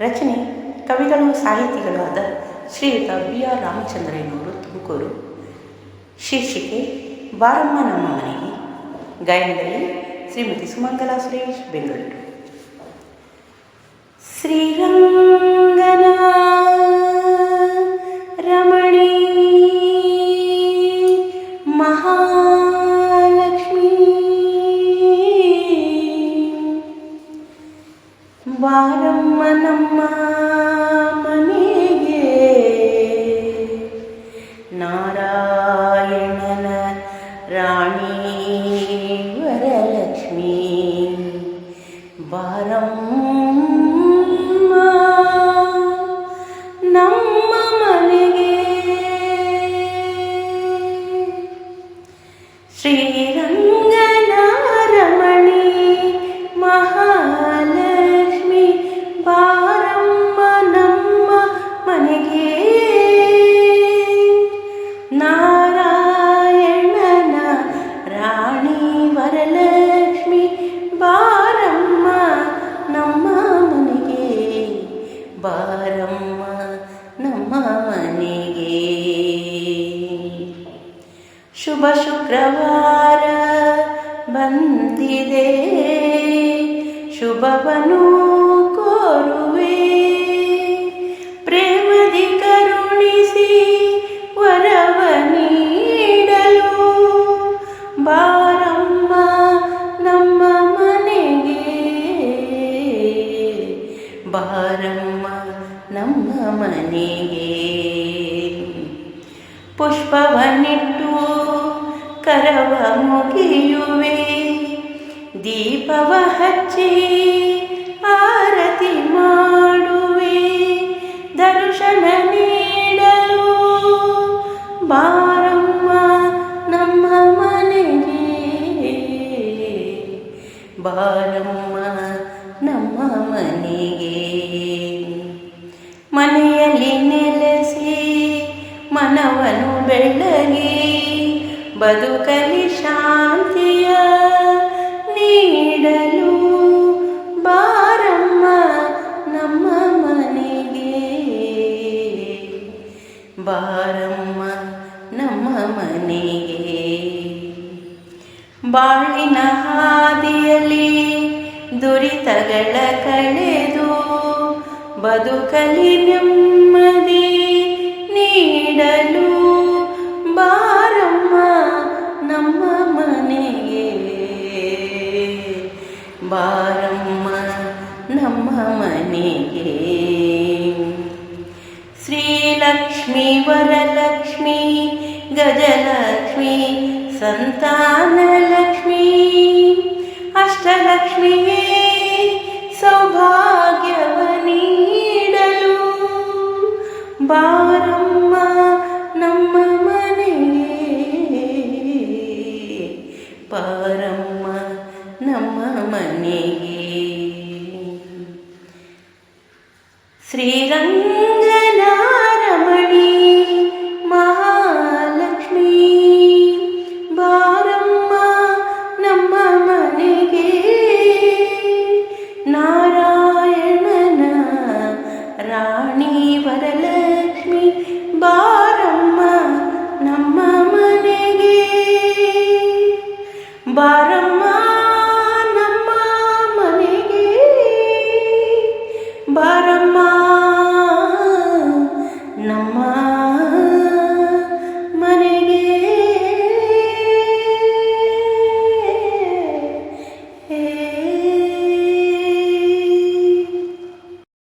ರಚನೆ ಕವಿಗಳು ಸಾಹಿತಿಗಳಾದ ಶ್ರೀಯುತ ಬಿ ಆರ್ ರಾಮಚಂದ್ರಯ್ಯನವರು ತುಮಕೂರು. ಶೀರ್ಷಿಕೆ ಬಾರಮ್ಮ ನಮ್ಮ ಮನೆಗೆ. ಗಾಯನದಲ್ಲಿ ಶ್ರೀಮತಿ ಸುಮಂಗಲಾ ಸುರೇಶ್, ಬೆಂಗಳೂರು. ಶ್ರೀರಂಗನ ಶುಭ ಶುಕ್ರವಾರ ಬಂದಿದೆ. ಶುಭವನು ಕೋರುವೆ. ಪ್ರೇಮದಿ ಕರುಣಿಸಿ ವರವ ನೀಡಲು ಬಾರಮ್ಮ ನಮ್ಮ ಮನೆಗೆ. ಬಾರಮ್ಮ ನಮ್ಮ ಮನೆಗೆ. ಪುಷ್ಪವನ್ನಿಟ್ಟು ಕರವ ಮುಗಿಯುವೆ. ದೀಪವ ಹಚ್ಚಿ ಆರತಿ ಮಾಡುವೆ. ದರ್ಶನ ನೀಡಲು ಬಾರಮ್ಮ ನಮ್ಮ ಮನೆಗೆ. ಬಾರಮ್ಮ ನಮ್ಮ ಮನೆಗೆ. ಮನೆಯಲ್ಲಿ ನೆಲೆಸಿ ಮನವನ್ನು ಬೆಳಗಿ ಬದುಕಲಿ ಶಾಂತಿಯ ನೀಡಲು ಬಾರಮ್ಮ ನಮ್ಮ ಮನೆಗೆ. ಬಾರಮ್ಮ ನಮ್ಮ ಮನೆಗೆ. ಬಾಳಿನ ಹಾದಿಯಲ್ಲಿ ದುರಿತಗಳ ಕಳೆದು ಬದುಕಲಿ ನೆಮ್ಮದಿ. ಬಾರಮ್ಮ ನಮ್ಮ ಮನೆಗೆ ಶ್ರೀಲಕ್ಷ್ಮಿ ವರಲಕ್ಷ್ಮಿ ಗಜಲಕ್ಷ್ಮಿ ಸಂತಾನಲಕ್ಷ್ಮಿ ಅಷ್ಟಲಕ್ಷ್ಮಿಯೇ ಮನೆಗೆ ಶ್ರೀರಂಗ